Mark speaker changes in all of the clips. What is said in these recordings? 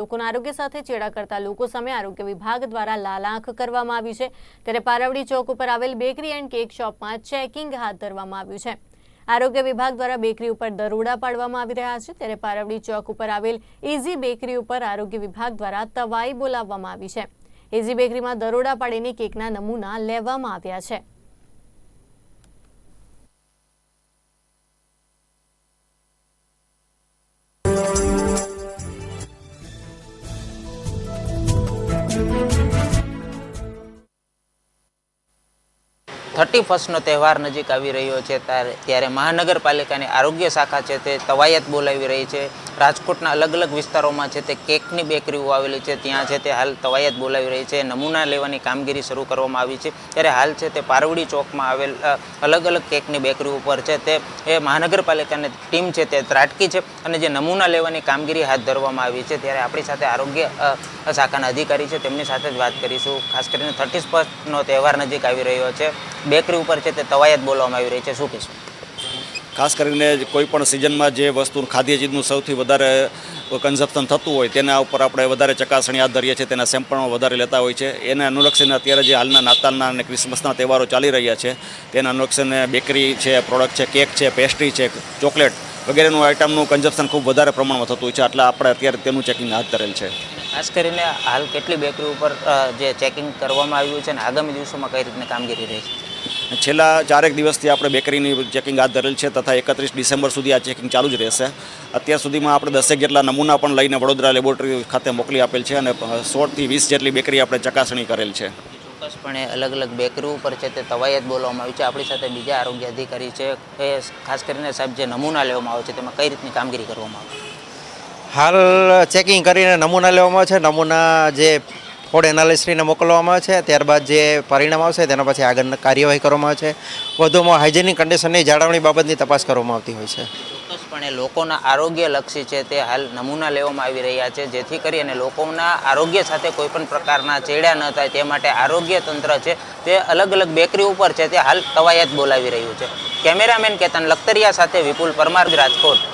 Speaker 1: લોકોના આરોગ્ય સાથે ચેડા કરતા લોકો સામે આરોગ્ય વિભાગ દ્વારા લાલાંખ કરવામાં આવી છે. ત્યારે પારવડી ચોક ઉપર આવેલ બેકરી એન્ડ કેક શોપમાં ચેકિંગ હાથ ધરવામાં આવ્યું છે. આરોગ્ય વિભાગ દ્વારા બેકરી ઉપર દરોડા પાડવામાં આવી રહ્યા છે. ત્યારે પારવડી ચોક ઉપર આવેલ ઇઝી બેકરી ઉપર આરોગ્ય વિભાગ દ્વારા તવાઈ બોલાવવામાં આવી છે. ઇઝી બેકરીમાં દરોડા પાડીને કેકના નમૂના લેવામાં આવ્યા છે.
Speaker 2: થર્ટી ફર્સ્ટનો તહેવાર નજીક આવી રહ્યો છે ત્યારે ત્યારે મહાનગરપાલિકાની આરોગ્ય શાખા છે તે તવાયત બોલાવી રહી છે. રાજકોટના અલગ અલગ વિસ્તારોમાં છે તે કેકની બેકરીઓ આવેલી છે, ત્યાં છે તે હાલ તવાયત બોલાવી રહી છે. નમૂના લેવાની કામગીરી શરૂ કરવામાં આવી છે. ત્યારે હાલ છે તે પારવડી ચોકમાં આવેલ અલગ અલગ કેકની બેકરી ઉપર છે તે એ મહાનગરપાલિકાની ટીમ છે તે ત્રાટકી છે અને જે નમૂના લેવાની કામગીરી હાથ ધરવામાં આવી છે. ત્યારે આપણી સાથે આરોગ્ય શાખાના અધિકારી છે, તેમની સાથે જ વાત કરીશું. ખાસ કરીને થર્ટી ફર્સ્ટનો તહેવાર નજીક આવી રહ્યો છે. બેકરી ઉપર છે તે તવાયત બોલવામાં આવી રહી છે. શું કહેશું?
Speaker 3: ખાસ કરીને કોઈ પણ સિઝનમાં જે વસ્તુ ખાદ્ય ચીજનું સૌથી વધારે કન્ઝપ્શન થતું હોય તેના ઉપર આપણે વધારે ચકાસણી હાથ ધરીએ છીએ. તેના સેમ્પલમાં વધારે લેતા હોય છે. એને અનુલક્ષીને અત્યારે જે હાલના નાતાલના અને ક્રિસમસના તહેવારો ચાલી રહ્યા છે તેના અનુલક્ષીને બેકરી છે પ્રોડક્ટ છે કેક છે પેસ્ટ્રી છે ચોકલેટ વગેરેનું આઇટમનું કન્ઝપ્શન ખૂબ વધારે પ્રમાણમાં થતું હોય છે. એટલે આપણે અત્યારે તેનું ચેકિંગ હાથ ધરેલ છે.
Speaker 2: ખાસ કરીને હાલ કેટલી બેકરી ઉપર જે ચેકિંગ કરવામાં આવ્યું છે અને આગામી દિવસોમાં કઈ રીતની કામગીરી રહી છે
Speaker 3: છેલ્લા ચારેક દિવસથી આપણે બેકરીની ચેકિંગ હાથ ધરેલ છે તથા એકત્રીસ ડિસેમ્બર સુધી આ ચેકિંગ ચાલુ જ રહેશે. અત્યાર સુધીમાં આપણે દસેક જેટલા નમૂના પણ લઈને વડોદરા લેબોરેટરી ખાતે મોકલી આપેલ છે અને સોળથી વીસ જેટલી બેકરી આપણે ચકાસણી કરેલ છે.
Speaker 2: ચોક્કસપણે અલગ અલગ બેકરી ઉપર છે તે તવાયત બોલવામાં આવી છે. આપણી સાથે બીજા આરોગ્ય અધિકારી છે એ ખાસ કરીને સાહેબ જે નમૂના લેવામાં આવે છે તેમાં કઈ રીતની કામગીરી કરવામાં આવે?
Speaker 4: હાલ ચેકિંગ કરીને નમૂના લેવામાં આવે છે. નમૂના જે ફૂડ એનાલિસ્ટને મોકલવામાં આવે છે. ત્યારબાદ જે પરિણામ આવશે તેના પછી આગળ કાર્યવાહી કરવામાં આવે છે. વધુમાં હાઇજેનિક કન્ડિશનની જાળવણી બાબતની તપાસ કરવામાં આવતી હોય છે.
Speaker 2: ચોક્કસપણે લોકોના આરોગ્યલક્ષી છે તે હાલ નમૂના લેવામાં આવી રહ્યા છે. જેથી કરી અને લોકોના આરોગ્ય સાથે કોઈપણ પ્રકારના ચેડા ન થાય તે માટે આરોગ્ય તંત્ર છે તે અલગ અલગ બેકરી ઉપર છે તે હાલ કવાયત બોલાવી રહ્યું છે. કેમેરામેન કેતન લખતરિયા સાથે વિપુલ પરમાર, રાજકોટ.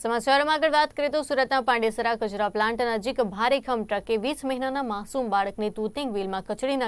Speaker 1: સમાચારમાં આગળ વાત કરીએ તો સુરતના પાંડેસરા કચરા પ્લાન્ટ નજીક ભારે ખમ ટ્રકે વીસ મહિનાના માસૂમ બાળકને તૂતિંગ વ્હીલમાં કચડી નાખતા